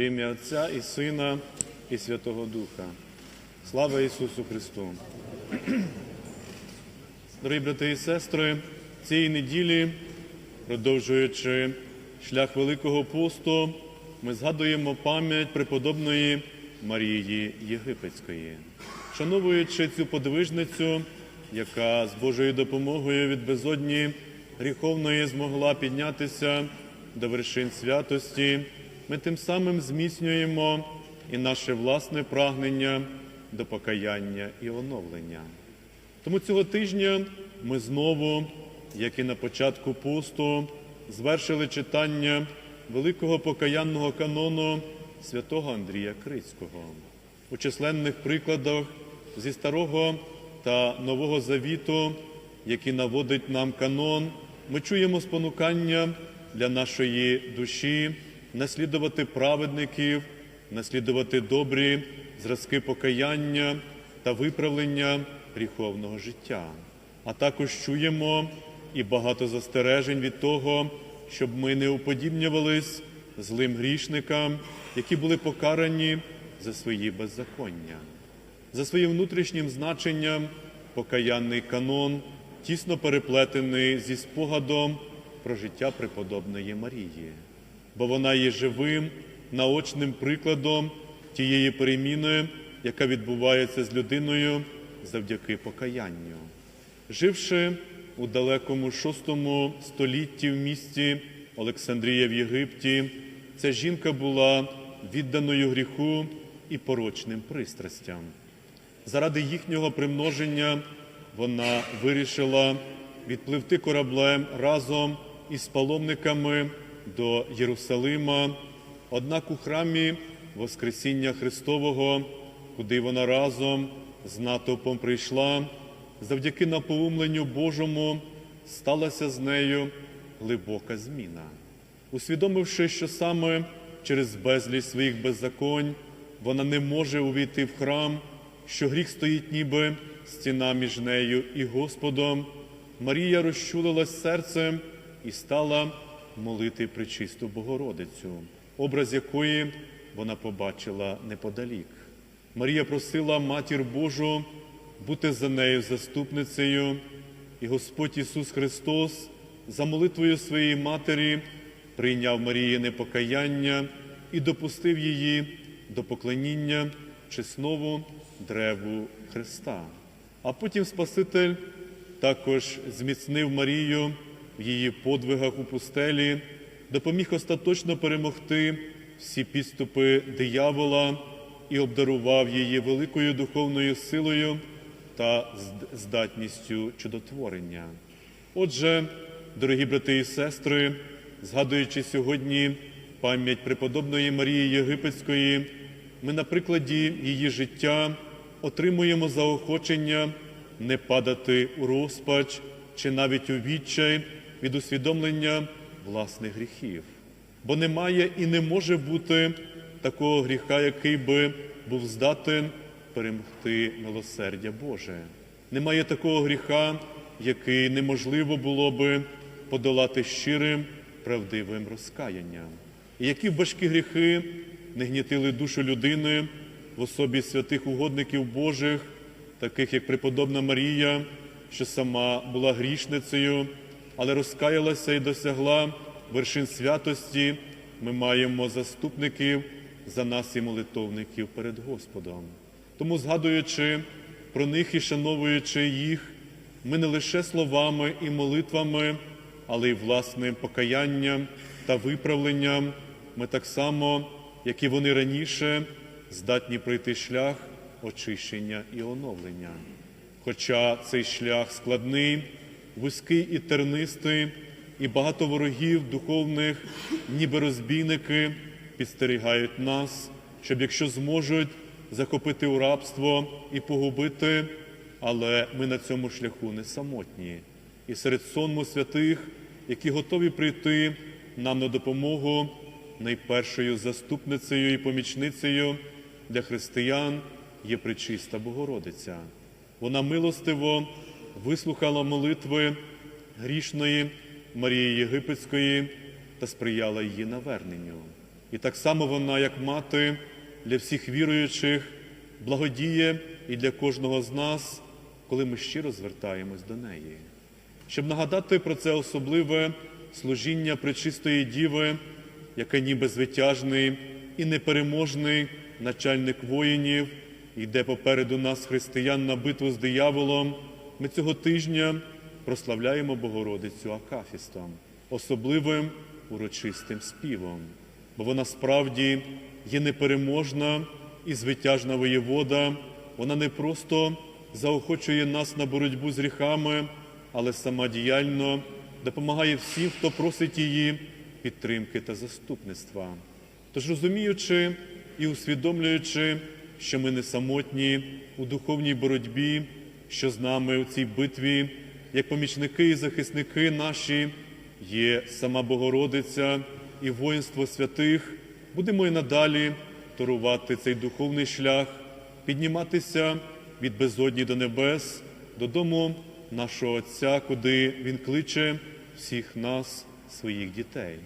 Ім'я Отця і Сина, і Святого Духа. Слава Ісусу Христу! Дорогі брати і сестри, цієї неділі, продовжуючи шлях Великого посту, ми згадуємо пам'ять преподобної Марії Єгипетської, шановуючи цю подвижницю, яка з Божою допомогою від безодні гріховної змогла піднятися до вершин святості, ми тим самим зміцнюємо і наше власне прагнення до покаяння і оновлення. Тому цього тижня ми знову, як і на початку посту, звершили читання великого покаянного канону святого Андрія Крицького. У численних прикладах зі Старого та Нового Завіту, які наводить нам канон, ми чуємо спонукання для нашої душі наслідувати праведників, наслідувати добрі зразки покаяння та виправлення гріховного життя. А також чуємо і багато застережень від того, щоб ми не уподібнювались злим грішникам, які були покарані за свої беззаконня. За своїм внутрішнім значенням покаянний канон тісно переплетений зі спогадом про життя преподобної Марії, бо вона є живим наочним прикладом тієї переміни, яка відбувається з людиною завдяки покаянню. Живши у далекому VI столітті в місті Олександрія в Єгипті, ця жінка була відданою гріху і порочним пристрастям. Заради їхнього примноження вона вирішила відпливти кораблем разом із паломниками до Єрусалима. Однак у храмі Воскресіння Христового, куди вона разом з натовпом прийшла, завдяки наповумленню Божому сталася з нею глибока зміна. Усвідомивши, що саме через безліч своїх беззаконь вона не може увійти в храм, що гріх стоїть ніби стіна між нею і Господом, Марія розчулилась серцем і стала молити причисту Богородицю, образ якої вона побачила неподалік. Марія просила Матір Божу бути за нею заступницею, і Господь Ісус Христос за молитвою своєї Матері прийняв Маріїне покаяння і допустив її до поклоніння чеснову древу Христа. А потім Спаситель також зміцнив Марію в її подвигах у пустелі, допоміг остаточно перемогти всі підступи диявола і обдарував її великою духовною силою та здатністю чудотворення. Отже, дорогі брати і сестри, згадуючи сьогодні пам'ять преподобної Марії Єгипетської, ми на прикладі її життя отримуємо заохочення не падати у розпач чи навіть у відчай від усвідомлення власних гріхів. Бо немає і не може бути такого гріха, який би був здатен перемогти милосердя Боже. Немає такого гріха, який неможливо було би подолати щирим, правдивим розкаянням. І які важкі гріхи не гнітили душу людини в особі святих угодників Божих, таких як преподобна Марія, що сама була грішницею, але розкаялася і досягла вершин святості, ми маємо заступників за нас і молитовників перед Господом. Тому, згадуючи про них і шановуючи їх, ми не лише словами і молитвами, але й власним покаянням та виправленням, ми так само, як і вони раніше, здатні пройти шлях очищення і оновлення. Хоча цей шлях складний, вузький і тернистий, і багато ворогів духовних, ніби розбійники, підстерігають нас, щоб якщо зможуть захопити у рабство і погубити, але ми на цьому шляху не самотні. І серед сонму святих, які готові прийти нам на допомогу, найпершою заступницею і помічницею для християн є причиста Богородиця. Вона милостиво вислухала молитви грішної Марії Єгипетської та сприяла її наверненню. І так само вона, як мати для всіх віруючих, благодіє і для кожного з нас, коли ми щиро звертаємось до неї. Щоб нагадати про це особливе служіння Пречистої Діви, яке ніби звитяжний і непереможний начальник воїнів, йде попереду нас, християн, на битву з дияволом, ми цього тижня прославляємо Богородицю Акафістом, особливим урочистим співом, бо вона справді є непереможна і звитяжна воєвода. Вона не просто заохочує нас на боротьбу з гріхами, але сама діяльно допомагає всім, хто просить її підтримки та заступництва. Тож розуміючи і усвідомлюючи, що ми не самотні у духовній боротьбі, що з нами у цій битві, як помічники і захисники наші, є сама Богородиця і воїнство святих, будемо і надалі торувати цей духовний шлях, підніматися від безодні до небес, додому нашого Отця, куди Він кличе всіх нас, своїх дітей.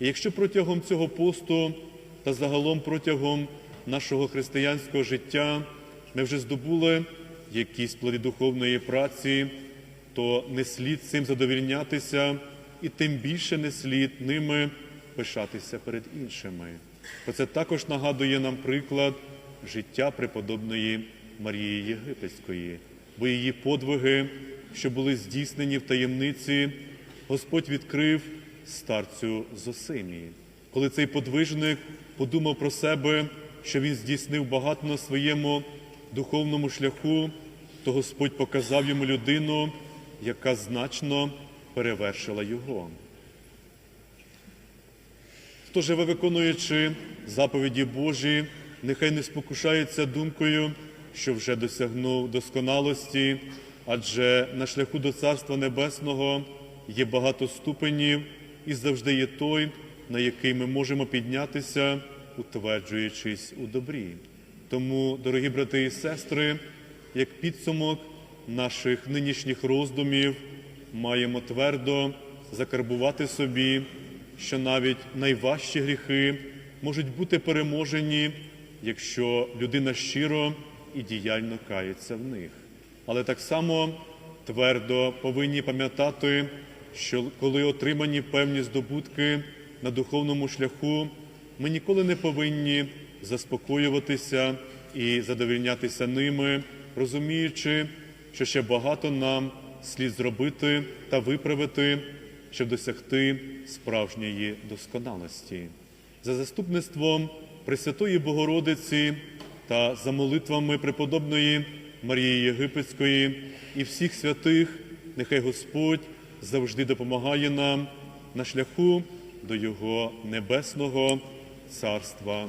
І якщо протягом цього посту та загалом протягом нашого християнського життя ми вже здобули якісь плоди духовної праці, то не слід цим задовільнятися, і тим більше не слід ними пишатися перед іншими. Про це також нагадує нам приклад життя преподобної Марії Єгипетської, бо її подвиги, що були здійснені в таємниці, Господь відкрив старцю Зосимії. Коли цей подвижник подумав про себе, що він здійснив багато на своєму духовному шляху, то Господь показав йому людину, яка значно перевершила його. Хто живе, виконуючи заповіді Божі, нехай не спокушається думкою, що вже досягнув досконалості, адже на шляху до Царства Небесного є багато ступенів і завжди є той, на який ми можемо піднятися, утверджуючись у добрі. Тому, дорогі брати і сестри, як підсумок наших нинішніх роздумів, маємо твердо закарбувати собі, що навіть найважчі гріхи можуть бути переможені, якщо людина щиро і діяльно кається в них. Але так само твердо повинні пам'ятати, що коли отримані певні здобутки на духовному шляху, ми ніколи не повинні заспокоюватися і задовільнятися ними, розуміючи, що ще багато нам слід зробити та виправити, щоб досягти справжньої досконалості. За заступництвом Пресвятої Богородиці та за молитвами преподобної Марії Єгипетської і всіх святих, нехай Господь завжди допомагає нам на шляху до Його небесного Царства.